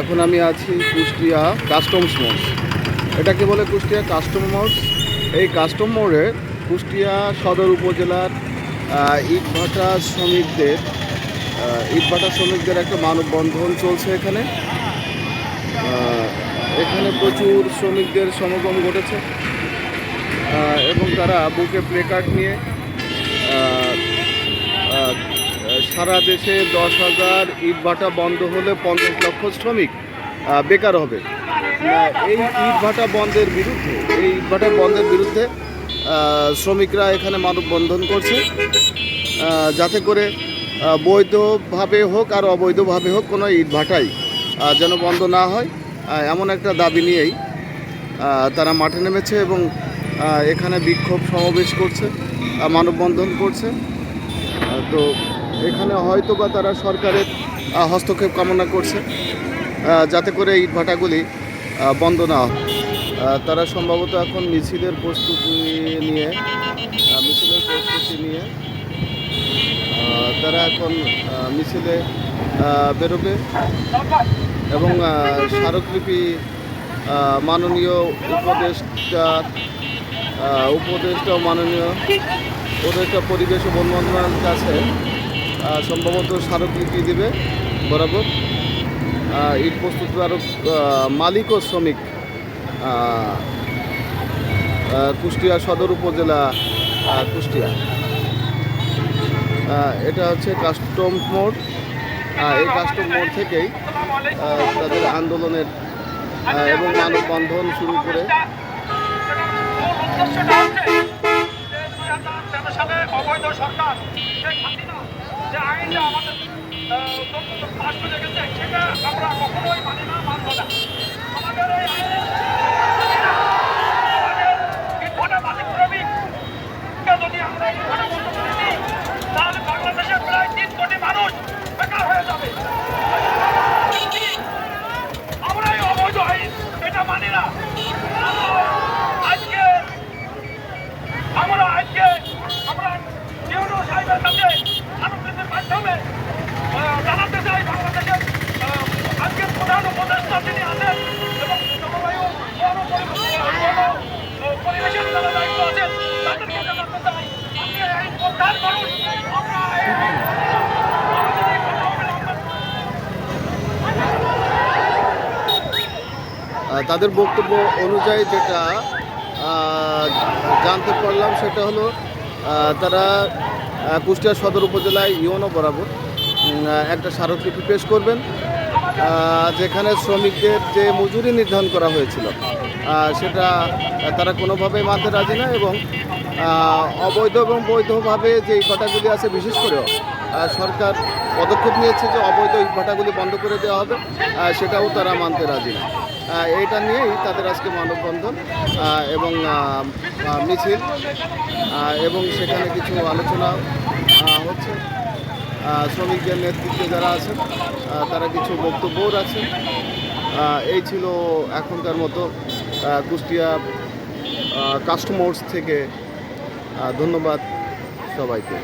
এখন আমি আছি কুষ্টিয়া কাস্টমস মোড়। এটাকে বলে কুষ্টিয়া কাস্টম মোড়। এই কাস্টম মোড়ে কুষ্টিয়া সদর উপজেলার ইটভাটা শ্রমিকদের ইটভাটা শ্রমিকদের একটা মানববন্ধন চলছে এখানে। এখানে প্রচুর শ্রমিকদের সমাগম ঘটেছে। এবং তারা বুকে প্লেকার্ড নিয়ে সারা দেশে দশ হাজার ইটভাটা বন্ধ হলে পঞ্চাশ লক্ষ শ্রমিক বেকার হবে। এই ইটভাটা বন্ধের বিরুদ্ধে, এই ইটভাটা বন্ধের বিরুদ্ধে শ্রমিকরা এখানে মানববন্ধন করছে। যাতে করে বৈধভাবে হোক আর অবৈধভাবে হোক কোনো ইটভাটাই যেন বন্ধ না হয়। এমন একটা দাবি নিয়েই তারা মাঠে নেমেছে এবং এখানে বিক্ষোভ সমাবেশ করছে মানববন্ধন করছে। তো এখানে হয়তো বা তারা সরকারের হস্তক্ষেপ কামনা করছে যাতে করে ইট ভাটাগুলি বন্ধ না হয়। তারা সম্ভবত এখন মিছিলের প্রস্তুতি নিয়ে মিছিলের প্রস্তুতি নিয়ে তারা এখন মিছিলে বেরোবে এবং স্মারকলিপি মাননীয় উপদেষ্টা উপদেষ্টা মাননীয় উপদেষ্টা পরিবেশ ও বন মন্ত্রণালয়ের কাছে সম্ভবত স্মারকলিপি দেবে বরাবর। ইট প্রস্তুতকারক আহ, মালিক ও শ্রমিক কুষ্টিয়া সদর উপজেলা কুষ্টিয়া। এটা হচ্ছে কাস্টম মোড়। এই কাস্টম মোড় থেকেই তাদের আন্দোলনের এবং মানববন্ধন শুরু করে। অবৈধ সরকার যে আইনটা আমাদের পাশ করে সেটা আমরা কখনোই মানি না, মানব না। আমাদের এই আইন আমাদের মালিক শ্রমিককে যদি আমরা ইটভাটা বন্ধ করে দিই কোটি মানুষ বেকার হয়ে যাবে। আমরা এই এটা মানি না আজকে আমরা আজকে আমরা ইউনো সাহেবের কাছে আনুষ্ঠানিকের মাধ্যমে আহ, জানাতে চাই বাংলাদেশের আহ, আজকের প্রধান উপদেষ্টা তিনি আছেন এবং জলবায়ু বন পরিবর্তন বন, আহ, পরিবেশের যারা দায়িত্ব আছেন তাদেরকে জানাতে চাই আপনি এই আইন প্রত্যাহার করুন আমরা এই আইন আমাদের এই কথা অবলম্বন আহ, তাদের বক্তব্য অনুযায়ী যেটা জানতে পারলাম সেটা হলো তারা কুষ্টিয়া সদর উপজেলায় ইউনো বরাবর একটা স্মারকলিপি পেশ করবেন যেখানে শ্রমিকদের যে মজুরি নির্ধারণ করা হয়েছিল সেটা তারা কোনোভাবেই মানতে রাজি না এবং অবৈধ এবং বৈধভাবে যে ইটভাটাগুলি আছে, বিশেষ করেও সরকার পদক্ষেপ নিয়েছে যে অবৈধ ইটভাটাগুলি বন্ধ করে দেওয়া হবে সেটাও তারা মানতে রাজি না। এইটা নিয়েই তাদের আজকে মানববন্ধন এবং মিছিল এবং সেখানে কিছু আলোচনা হচ্ছে। শ্রমিকদের নেতৃত্বে যারা আছেন তারা কিছু বক্তব্যও রাখছেন। এই ছিল এখনকার মতো কুষ্টিয়া কাস্টমার্স থেকে ধন্যবাদ সবাইকে।